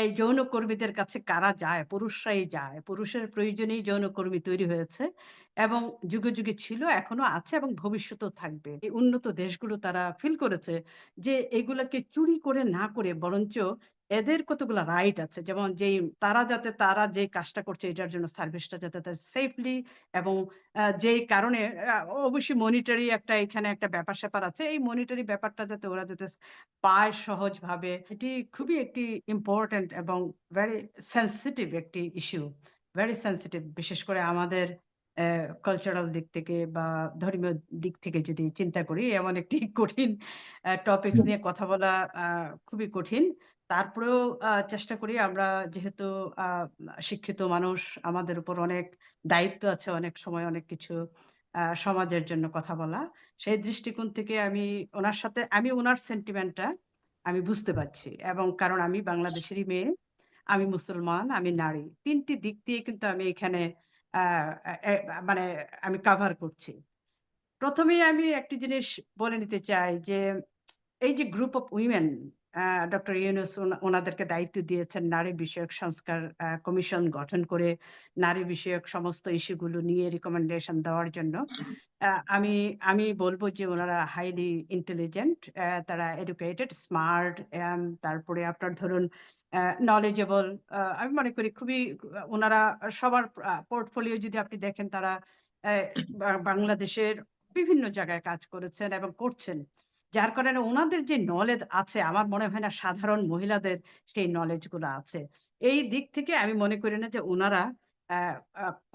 এই যৌনকর্মীদের কাছে কারা যায়? পুরুষরাই যায়। পুরুষের প্রয়োজনেই যৌনকর্মী তৈরি হয়েছে এবং যুগে, যুগে ছিল, এখনও আছে এবং ভবিষ্যতেও থাকবে। এই উন্নত দেশগুলো তারা ফিল করেছে যে এগুলাকে চুরি করে না করে বরঞ্চ এদের কতগুলো রাইট আছে। যেমন যেই তারা যাতে তারা যে কাজটা করছে এটার জন্য সার্ভিসটা যাতে তার সেফলি এবং যেই কারণে অবশ্যই মনিটারি একটা এখানে একটা ব্যাপার-স্যাপার আছে। এই মনিটারি ব্যাপারটা যাতে ওরা যাতে পায় সহজভাবে। এটি খুবই একটি ইম্পোর্টেন্ট এবং ভেরি সেনসিটিভ একটি ইস্যু। ভেরি সেনসিটিভ বিশেষ করে আমাদের কালচারাল দিক থেকে বা ধর্মীয় দিক থেকে যদি চিন্তা করি এমন একটি কঠিন অ্যা টপিকস নিয়ে কথা বলা খুবই কঠিন। তারপরেও চেষ্টা করি আমরা যেহেতু শিক্ষিত মানুষ আমাদের উপর অনেক দায়িত্ব আছে অনেক সময় অনেক কিছু সমাজের জন্য কথা বলা। সেই দৃষ্টিকোণ থেকে আমি উনার সাথে আমি উনার সেন্টিমেন্টটা আমি বুঝতে পারছি এবং কারণ আমি বাংলাদেশেরই মেয়ে, আমি মুসলমান, আমি নারী। তিনটি দিক দিয়ে কিন্তু আমি এখানে মানে আমি কাভার করছি। ১ম এই আমি একটি জিনিস বলে নিতে চাই যে এই যে group of women doctor Yunus ওনাদেরকে দায়িত্ব দিয়েছেন নারী বিষয়ক সংস্কার কমিশন গঠন করে নারী বিষয়ক সমস্ত ইস্যু গুলো নিয়ে রিকমেন্ডেশন দেওয়ার জন্য। আমি আমি বলব যে ওনারা হাইলি ইন্টেলিজেন্ট তারা এডুকেটেড, স্মার্ট তারপরে আপনার ধরুন নলেজেবল আমি মনে করি খুবই ওনারা সবার পোর্টফোলিও যদি আপনি দেখেন তারা বাংলাদেশের বিভিন্ন জায়গায় কাজ করেছেন এবং করছেন। যার কারণে ওনাদের যে নলেজ আছে, আমার মনে হয় না সাধারণ মহিলাদের সেই নলেজগুলো আছে। এই দিক থেকে আমি মনে করি না যে ওনারা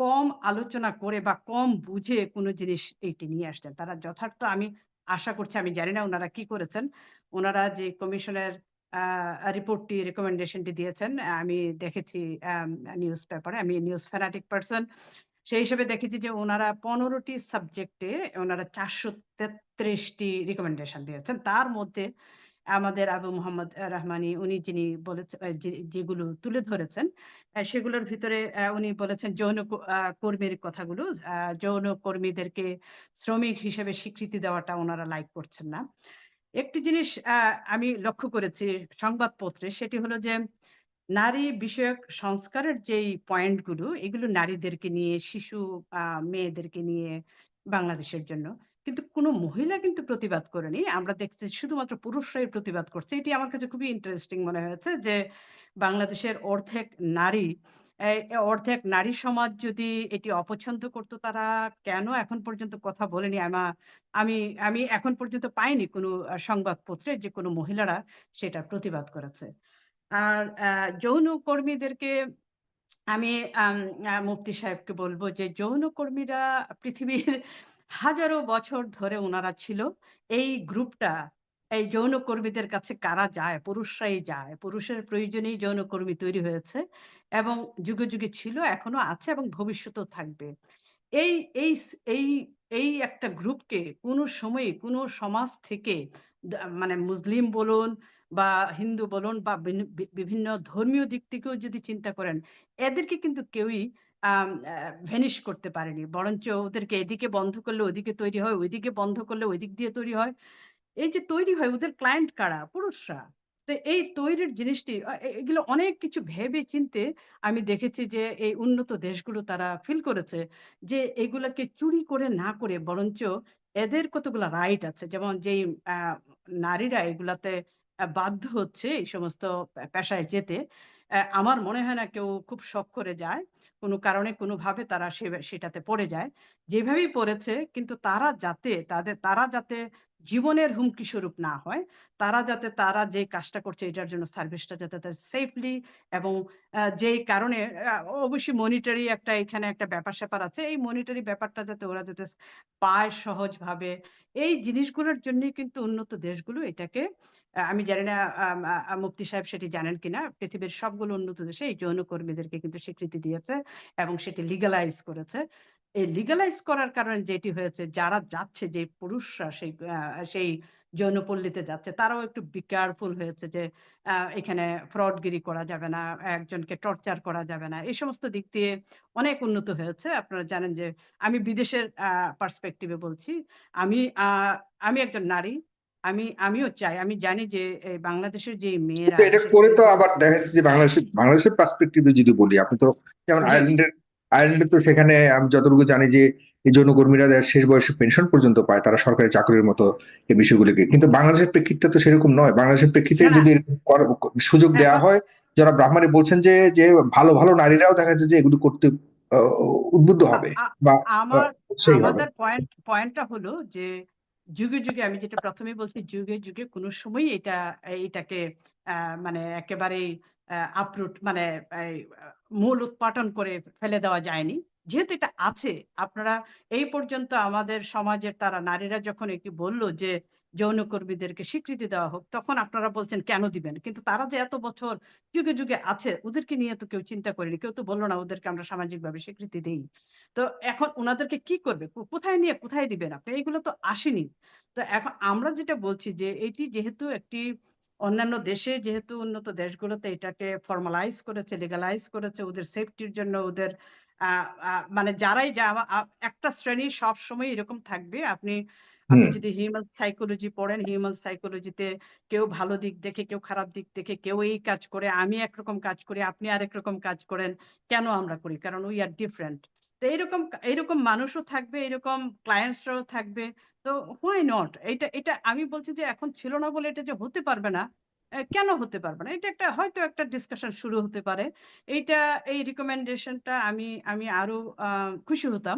কম আলোচনা করে বা কম বুঝে কোন জিনিস এইটি নিয়ে আসছেন। তারা যথার্থ আমি আশা করছি, আমি জানি না উনারা কি করেছেন। ওনারা যে কমিশনের রিপোর্টটি রিকমেন্ডেশনটি দিয়েছেন, আমি দেখেছি নিউজ পেপারে। আমি নিউজ ফ্যানাটিক পারসন। সেই হিসেবে দেখেছি যে উনারা ১৫ টি সাবজেক্টে উনারা ৪৩৩ টি রিকমেন্ডেশন দিয়েছেন। তার মধ্যে আমাদের আবু মোহাম্মদ রহমানি, উনি যিনি বলেছে আ যে যেগুলো তুলে ধরেছেন সেগুলোর ভিতরে উনি বলেছেন যৌন কর্মীর কথাগুলো। যৌন কর্মীদেরকে শ্রমিক হিসেবে স্বীকৃতি দেওয়াটা ওনারা লাইক করছেন না। একটি জিনিস আমি লক্ষ্য করেছি সংবাদপত্রে, সেটি হলো যে নারী বিষয়ক সংস্কারের যেই পয়েন্টগুলো, এগুলো নারীদেরকে নিয়ে, শিশু মেয়েদেরকে নিয়ে বাংলাদেশের জন্য। কিন্তু কোন মহিলা কিন্তু প্রতিবাদ করেনি। আমরা দেখছি শুধুমাত্র পুরুষরাই প্রতিবাদ করছে। এটি আমার কাছে খুবই ইন্টারেস্টিং মনে হয়েছে যে বাংলাদেশের অর্ধেক নারী অর্ধেক নারী সমাজ যদি এটি অপছন্দ করত, তারা কেন এখন পর্যন্ত কথা বলেনি আমা, আমি আমি এখন পর্যন্ত পাইনি কোনো সংবাদপত্রে যে কোনো মহিলারা সেটা প্রতিবাদ করেছে। আর অ্যা যৌনকর্মীদেরকে আমি মুফতি সাহেবকে বলব যে যৌনকর্মীরা পৃথিবীর হাজারো বছর ধরে ওনারা ছিল। এই গ্রুপটা এই যৌনকর্মীদের কাছে কারা যায়? পুরুষরাই যায়। পুরুষের প্রয়োজনেই যৌনকর্মী তৈরি হয়েছে এবং যুগে, যুগে ছিল, এখনও আছে এবং ভবিষ্যতেও থাকবে। এই এই এই এই একটা গ্রুপকে কোন সময়ে কোন সমাজ থেকে মানে মুসলিম বলুন বা হিন্দু বলুন বা বিভিন্ন ধর্মীয় দিক থেকেও যদি চিন্তা করেন, এদেরকে কিন্তু কেউই ভ্যানিশ করতে পারেনি। বরঞ্চ ওদেরকে এদিকে বন্ধ করলে ওদিকে তৈরি হয়, ওইদিকে বন্ধ করলে ওইদিক দিয়ে তৈরি হয়। এই যে তৈরি হয় ওদের ক্লায়েন্ট কারা? পুরুষরা। তো এই তৈরির জিনিসটি এগুলো অনেক কিছু ভেবে চিন্তে আমি দেখেছি যে এই উন্নত দেশগুলো তারা ফিল করেছে যে এগুলাকে চুরি করে না করে বরঞ্চ এদের কতগুলা রাইট আছে। যেমন যেই নারীরা এগুলাতে বাধ্য হচ্ছে এই সমস্ত পেশায় যেতে। আমার মনে হয় না কেউ খুব শখ করে যায়। কোনো কারণে কোনভাবে তারা সেটাতে পড়ে যায়। যেভাবেই পড়েছে, কিন্তু তারা যাতে, তাদের, তারা যাতে জীবনের হুমকি স্বরূপ না হয়, তারা যাতে তারা যে কাজটা করছে এটার জন্য সার্ভিসটা যাতে তার সেফলি এবং যেই কারণে অবশ্যই মনিটারি একটা এখানে একটা ব্যাপার-স্যাপার আছে। এই মনিটারি ব্যাপারটা যাতে ওরা যাতে পায় সহজভাবে। এই জিনিসগুলোর জন্যই কিন্তু উন্নত দেশগুলো এটাকে আমি জানি না মুফতি সাহেব সেটি জানেন কিনা? পৃথিবীর সবগুলো উন্নত দেশে এই যৌনকর্মীদেরকে কিন্তু স্বীকৃতি দিয়েছে এবং সেটি লিগালাইজ করেছে। এই লিগালাইজ করার কারণে যেটি হয়েছে যারা যাচ্ছে যে পুরুষরা সেই সেই যৌনপল্লীতে যাচ্ছে তারাও একটু বি কেয়ারফুল হয়েছে যে এখানে ফ্রডগিরি করা যাবে না, একজনকে টর্চার করা যাবে না। এই সমস্ত দিক দিয়ে অনেক উন্নত হয়েছে। আপনারা জানেন যে আমি বিদেশের পার্সপেক্টিভ বলছি। আমি আমি একজন নারী। আমি আমিও চাই। আমি জানি যে বাংলাদেশের যে মেয়েরা এটা করে তো আবার দেখা যাচ্ছে যে বাংলাদেশের বাংলাদেশের পার্সপেক্টিভে যদি বলি আপনি তো যেমন আয়ারল্যান্ডের আয়ারল্যান্ডে তো সেখানে আমি যতটুকু জানি যে এই যৌনকর্মীরা শেষ বয়সে পেনশন পর্যন্ত পায় তারা সরকারি চাকরির মতো এই বিষয়গুলিকে। কিন্তু বাংলাদেশের প্রেক্ষিতটা তো সেরকম নয়। বাংলাদেশের প্রেক্ষিতে। যদি সুযোগ দেওয়া হয়। যারা ব্রাহ্মণী বলছেন যে যে ভালো ভালো নারীরাও দেখা যাচ্ছে যে এগুলো করতে উদ্বুদ্ধ হবে বা আমার সেই হবে। আমাদের পয়েন্ট পয়েন্টটা হলো যে যুগে, যুগে আমি যেটা প্রথমে বলছি যুগে, যুগে কোনো সময় এটা এটাকে মানে একেবারেই আপরুট মানে মূল উৎপাটন করে ফেলে দেওয়া যায়নি। যেহেতু এটা আছে, আপনারা এই পর্যন্ত আমাদের সমাজের তারা নারীরা যখন এটি বলল যে যৌনকর্মীদেরকে স্বীকৃতি দেওয়া হোক, তখন আপনারা বলছেন কেন দিবেন? কিন্তু তারা যে এত বছর যুগে, যুগে আছে ওদেরকে নিয়ে তো কেউ চিন্তা করেনি। কেউ তো বলল না ওদেরকে আমরা সামাজিকভাবে স্বীকৃতি দেই। তো এখন উনাদেরকে কি করবে? কোথায় নিয়ে কোথায় দিবেন আপনি? এগুলো তো আসেনি। তো এখন আমরা যেটা বলছি যে এটি যেহেতু একটি অন্যান্য দেশে যেহেতু উন্নত দেশগুলোতে এটাকে ফর্মালাইজ করেছে, লিগালাইজ করেছে ওদের সেফটির জন্য ওদের মানে যারাই যা একটা শ্রেণি সবসময় এরকম থাকবে। আপনি আপনি যদি হিউম্যান সাইকোলজি পড়েন, হিউম্যান সাইকোলজিতে কেউ ভালো দিক দেখে, কেউ খারাপ দিক দেখে, কেউ এই কাজ করে, আমি একরকম কাজ করি, আপনি আরেক রকম কাজ করেন। কেন আমরা করি? কারণ উই আর ডিফারেন্ট। তো এইরকম এইরকম মানুষও থাকবে, এরকম ক্লায়েন্টসরাও থাকবে। তো হোয়াই নট? এটা এটা আমি বলছি যে এখন ছিল না বলে এটা যে হতে পারবে না, কেন হতে পারবে না? এটা একটা হয়তো একটা ডিসকাশন শুরু হতে পারে। এইটা এই রিকমেন্ডেশনটা আমি আমি আরও খুশি হতাম।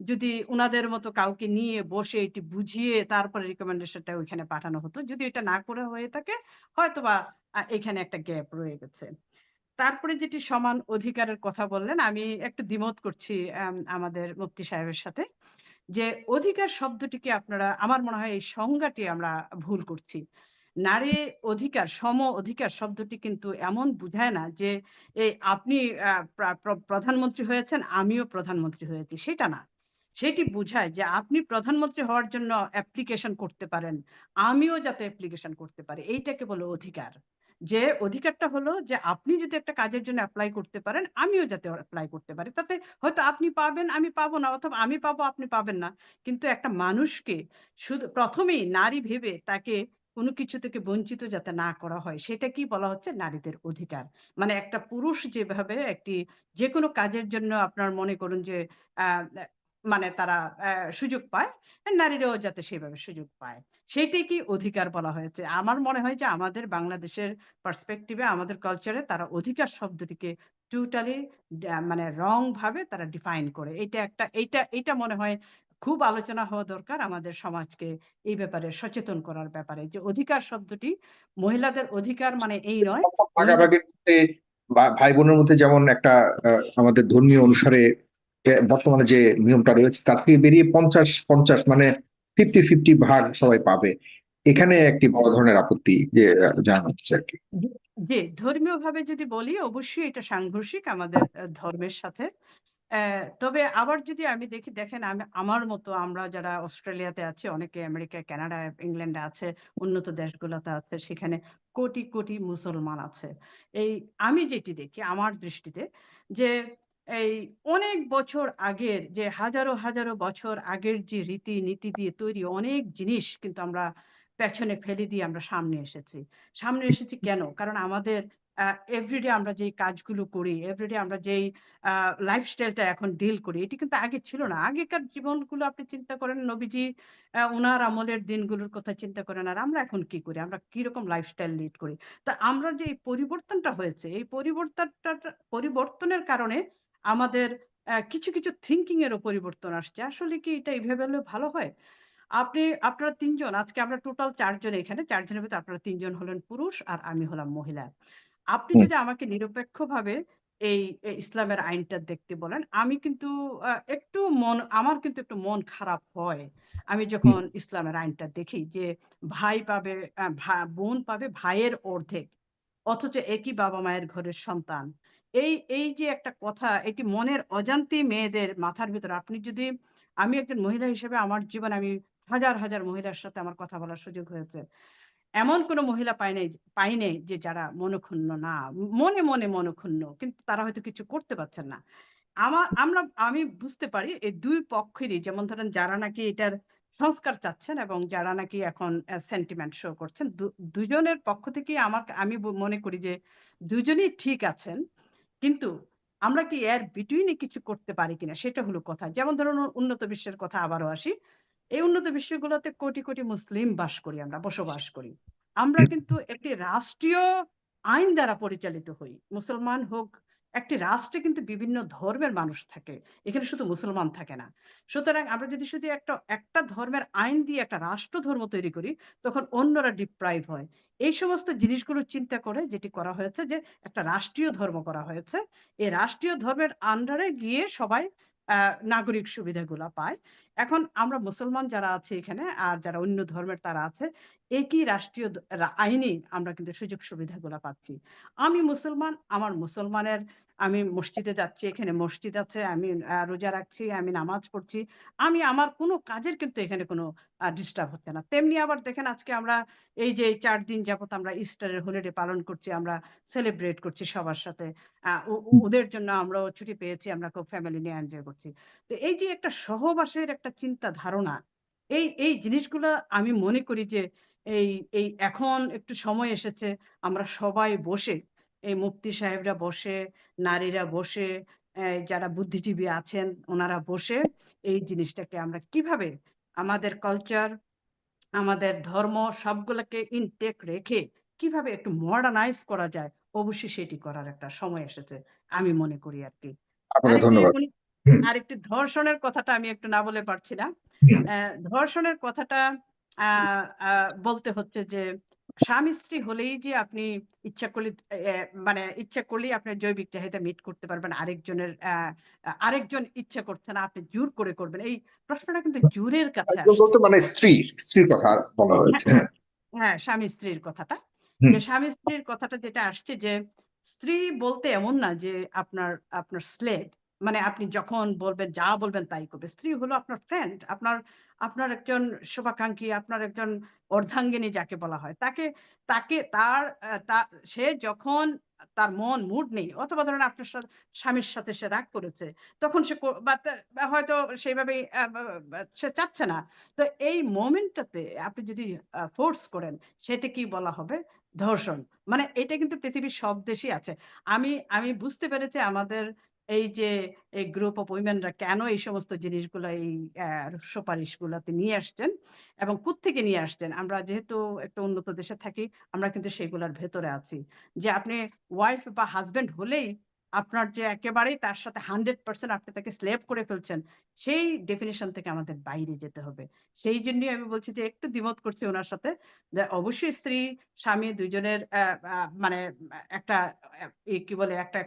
যদি উনাদের মতো কাউকে নিয়ে বসে এটি বুঝিয়ে তারপরে রিকমেন্ডেশনটা ওইখানে পাঠানো হতো। যদি এটা না করা হয়ে থাকে হয়তোবা আ এখানে একটা গ্যাপ রয়ে গেছে। তারপরে যেটি সমান অধিকারের কথা বললেন, আমি একটু দ্বিমত করছি আম আমাদের মুফতি সাহেবের সাথে। যে অধিকার শব্দটিকে আপনারা আমার মনে হয় এই সংজ্ঞাটি আমরা ভুল করছি। নারী অধিকার, সম অধিকার শব্দটি কিন্তু এমন বুঝায় না যে আপনি প্রধানমন্ত্রী হয়েছেন, আমিও প্রধানমন্ত্রী হয়েছি, সেটা না। সেটি বুঝায় যে আপনি প্রধানমন্ত্রী হওয়ার জন্য অ্যাপ্লিকেশন করতে পারেন। আমিও যাতে অ্যাপ্লিকেশন করতে পারি। এইটাকে বলে অধিকার। যে অধিকারটা হলো যে আপনি যদি একটা কাজের জন্য অ্যাপ্লাই করতে পারেন, আমিও যাতে অ্যাপ্লাই করতে পারি। তাতে হয়তো আপনি পাবেন, আমি পাবো না অথবা আমি পাবো, আপনি পাবেন না। কিন্তু একটা মানুষকে শুধু প্রথমেই নারী ভেবে তাকে কোনো কিছু থেকে বঞ্চিত যাতে না করা হয়, সেটা কি বলা হচ্ছে? নারীদের অধিকার। মানে একটা পুরুষ যেভাবে একটি যেকোনো কাজের জন্য আপনার মনে করুন যে মানে তারা সুযোগ পায়, নারীরাও যাতে সেভাবে সুযোগ পায়। সেইটাই কি অধিকার বলা হয়েছে। আমার মনে হয় যে আমাদের বাংলাদেশের পার্সপেক্টিভ আমাদের কালচারে তারা অধিকার শব্দটিকে টোটালি মানে রং ভাবে তারা ডিফাইন করে। এটা একটা এটা এটা মনে হয় খুব আলোচনা হওয়া দরকার আমাদের সমাজকে এই ব্যাপারে সচেতন করার ব্যাপারে। যে অধিকার শব্দটি মহিলাদের অধিকার মানে এই নয়। ভাই বোনের মধ্যে যেমন একটা আমাদের ধর্মীয় অনুসারে বর্তমানে যে নিয়মটা রয়েছে তার থেকে বেরিয়ে পঞ্চাশ পঞ্চাশ মানে ফিফটি ফিফটি ভাগ সবাই পাবে এখানে একটি বড় ধরনের আপত্তি যে জানানো হচ্ছে আর কি জি, ধর্মীয় ভাবে যদি বলি অবশ্যই এটা সাংঘর্ষিক আমাদের ধর্মের সাথে। তবে আবার যদি আমি দেখি দেখেন আমি আমার মতো আমরা যারা অস্ট্রেলিয়াতে আছি, অনেকে আমেরিকা, কানাডা, ইংল্যান্ডে আছে, উন্নত দেশগুলোতে আছে, সেখানে কোটি, কোটি মুসলমান আছে। এই আমি যেটি দেখি আমার দৃষ্টিতে যে এই অনেক বছর আগের যে হাজারো, হাজারো বছর আগের যে রীতি-নীতি দিয়ে তৈরি অনেক জিনিস কিন্তু আমরা পেছনে ফেলে দিয়ে আমরা সামনে এসেছি। সামনে এসেছি কেন? কারণ আমাদের এভরিডে আমরা যেই কাজগুলো করি, এভরিডে আমরা যেই লাইফস্টাইলটা এখন ডিল করি, এটি কিন্তু আগে ছিল না। আগেকার জীবনগুলো আপনি চিন্তা করেন নবীজি আ উনার আমলের দিনগুলোর কথা চিন্তা করেন। আর আমরা এখন কি করি? আমরা কীরকম লাইফস্টাইল লিড করি? তা আমরা যে পরিবর্তনটা হয়েছে, এই পরিবর্তনটা পরিবর্তনের কারণে আমাদের কিছু, কিছু থিংকিং এরও পরিবর্তন আসছে। আসলে কি এটা এভাবে হলে ভালো হয়? আপনি আপনারা তিনজন আজকে আমরা টোটাল চারজন এখানে। চারজনের ভিতরে আপনারা তিনজন হলেন পুরুষ আর আমি হলাম মহিলা। আপনি যদি আমাকে নিরপেক্ষভাবে এই ইসলামের আইনটা দেখতে বলেন, আমি কিন্তু একটু মন আমার কিন্তু একটু মন খারাপ হয়। আমি যখন ইসলামের আইনটা দেখি যে ভাই পাবে বোন পাবে ভাইয়ের অর্ধেক। অথচ একই বাবা-মায়ের ঘরের সন্তান। এই, এই যে একটা কথা এটি মনের অজান্তেই মেয়েদের মাথার ভেতরে আপনি যদি আমি একজন মহিলা হিসেবে আমার জীবনে আমি হাজার, হাজার মহিলার সাথে আমার কথা বলার সুযোগ হয়েছে। এমন কোন মহিলা পাই নাই পাই নাই যে যারা মনক্ষুণ্ণ না। মনে, মনে মনক্ষুণ্ণ। কিন্তু তারা হয়তো কিছু করতে পারছেন না। আমা আমরা আমি বুঝতে পারি এই ২ পক্ষেরই যেমন ধরেন যারা নাকি এটার সংস্কার চাচ্ছেন এবং যারা নাকি এখন সেন্টিমেন্ট শো করছেন দুজনের পক্ষ থেকে আমার আমি মনে করি যে দুজনেই ঠিক আছেন কিন্তু আমরা কি এর বিটুইনে কিছু করতে পারি কিনা সেটা হলো কথা যেমন ধরুন উন্নত বিশ্বের কথা আবারও আসি এই উন্নত বিশ্বগুলোতে কোটি কোটি মুসলিম বাস করি আমরা বসবাস করি। আমরা কিন্তু একটি রাষ্ট্রীয় আইন দ্বারা পরিচালিত হই। মুসলমান হোক একটি রাষ্ট্রে কিন্তু বিভিন্ন ধর্মের মানুষ থাকে। এখানে শুধু মুসলমান থাকে না। সুতরাং আমরা যদি শুধু একটা একটা ধর্মের আইন দিয়ে একটা রাষ্ট্র ধর্ম তৈরি করি তখন অন্যরা ডিপ্রাইভ হয়। এই সমস্ত জিনিসগুলো চিন্তা করে যেটি করা হয়েছে যে একটা রাষ্ট্রীয় ধর্ম করা হয়েছে। এই রাষ্ট্রীয় ধর্মের আন্ডারে গিয়ে সবাই নাগরিক সুবিধাগুলো পায়। এখন আমরা মুসলমান যারা আছে এখানে আর যারা অন্য ধর্মের তারা আছে, একই রাষ্ট্রীয় আইনে আমরা কিন্তু সুযোগ সুবিধাগুলো পাচ্ছি। আমি মুসলমান, আমার মুসলমানের আমি মসজিদে যাচ্ছি, এখানে মসজিদ আছে, আমি রোজা রাখছি, আমি নামাজ পড়ছি, আমি আমার কোনো কাজের কিন্তু এখানে কোনো ডিস্টার্ব হচ্ছে না। তেমনি আবার দেখেন আজকে আমরা এই যে চার দিন যাবত আমরা ইস্টারের হলিডে পালন করছি, আমরা সেলিব্রেট করছি সবার সাথে। ওদের জন্য আমরাও ছুটি পেয়েছি, আমরা খুব ফ্যামিলি নিয়ে এনজয় করছি। তো এই যে একটা সহবাসের একটা চিন্তা ধারণা, এই এই জিনিসগুলো আমি মনে করি যে এই এই এখন একটু সময় এসেছে, আমরা সবাই বসে এই মুফতি সাহেবরা বসে নারীরা বসে যারা বুদ্ধিজীবী আছেন ওনারা বসে এই জিনিসটাকে আমরা কীভাবে আমাদের কালচার আমাদের ধর্ম সবগুলোকে ইনটেক রেখে কীভাবে একটু মডার্নাইজ করা যায় অবশ্যই সেটি করার একটা সময় এসেছে আমি মনে করি আর কি। আরেকটি হুম। আরেকটি ধর্ষণের কথাটা আমি একটু না বলে পারছি না। আহ, ধর্ষণের কথাটা আহ, আহ, বলতে হচ্ছে যে স্বামী স্ত্রী হলেই যে আপনি ইচ্ছা করলে মানে ইচ্ছা করলেই আপনি জৈবিক চাহিদা মিট করতে পারবেন আরেকজনের আরেকজন ইচ্ছা করছে না আপনি জোর করে করবেন এই প্রশ্নটা কিন্তু জোরের কাছে মানে স্ত্রী স্ত্রীর কথা বলা হয়েছে হ্যাঁ। হ্যাঁ স্বামী স্ত্রীর কথাটা যে স্বামী স্ত্রীর কথাটা যেটা আসছে যে স্ত্রী বলতে এমন না যে আপনার আপনার স্লেভ মানে আপনি যখন বলবেন, যা বলবেন তাই করবে। স্ত্রী হলো আপনার ফ্রেন্ড আপনার আপনার একজন শুভাকাঙ্ক্ষী, আপনার একজন অর্ধাঙ্গিনী যাকে বলা হয়। তাকে তাকে তার সে যখন তার মন মুড নেই, অথবা ধরেন আপনার স্বামীর সাথে সে রাগ করেছে, তখন সে হয়তো সেইভাবে সে চাচ্ছে না। তো এই মোমেন্টটাতে আপনি যদি ফোর্স করেন, সেটা কি বলা হবে? ধর্ষণ। মানে এটা কিন্তু পৃথিবীর সব দেশেই আছে। আমি আমি বুঝতে পেরেছি আমাদের এই যে, এই গ্রুপ অফ উইমেনরা কেন এই সমস্ত জিনিসগুলো, এই সুপারিশ গুলাতে নিয়ে আসছেন এবং কোত্থেকে নিয়ে আসছেন? আমরা যেহেতু একটা উন্নত দেশে থাকি, আমরা কিন্তু সেগুলোর ভেতরে আছি। যে আপনি ওয়াইফ বা হাজবেন্ড হলেই আপনার যে একেবারেই তার সাথে হান্ড্রেড পার্সেন্ট আপনি তাকে স্লেভ করে ফেলছেন সেই ডেফিনেশন থেকে আমাদের বাইরে যেতে হবে। সেই জন্যই আমি বলছি যে একটু দ্বিমত করছি ওনার সাথে যে অবশ্যই স্ত্রী স্বামী দুজনের মানে একটা কি বলে একটা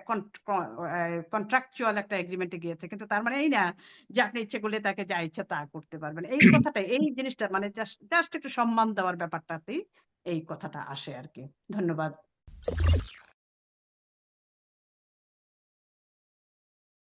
কন্ট্রাকচুয়াল একটা এগ্রিমেন্টে গিয়েছে। কিন্তু তার মানে এই না যে আপনি ইচ্ছে করলে তাকে যা ইচ্ছা তা করতে পারবেন। এই কথাটা এই জিনিসটা মানে জাস্ট জাস্ট একটু সম্মান দেওয়ার ব্যাপারটাতেই এই কথাটা আসে আর কি। ধন্যবাদ।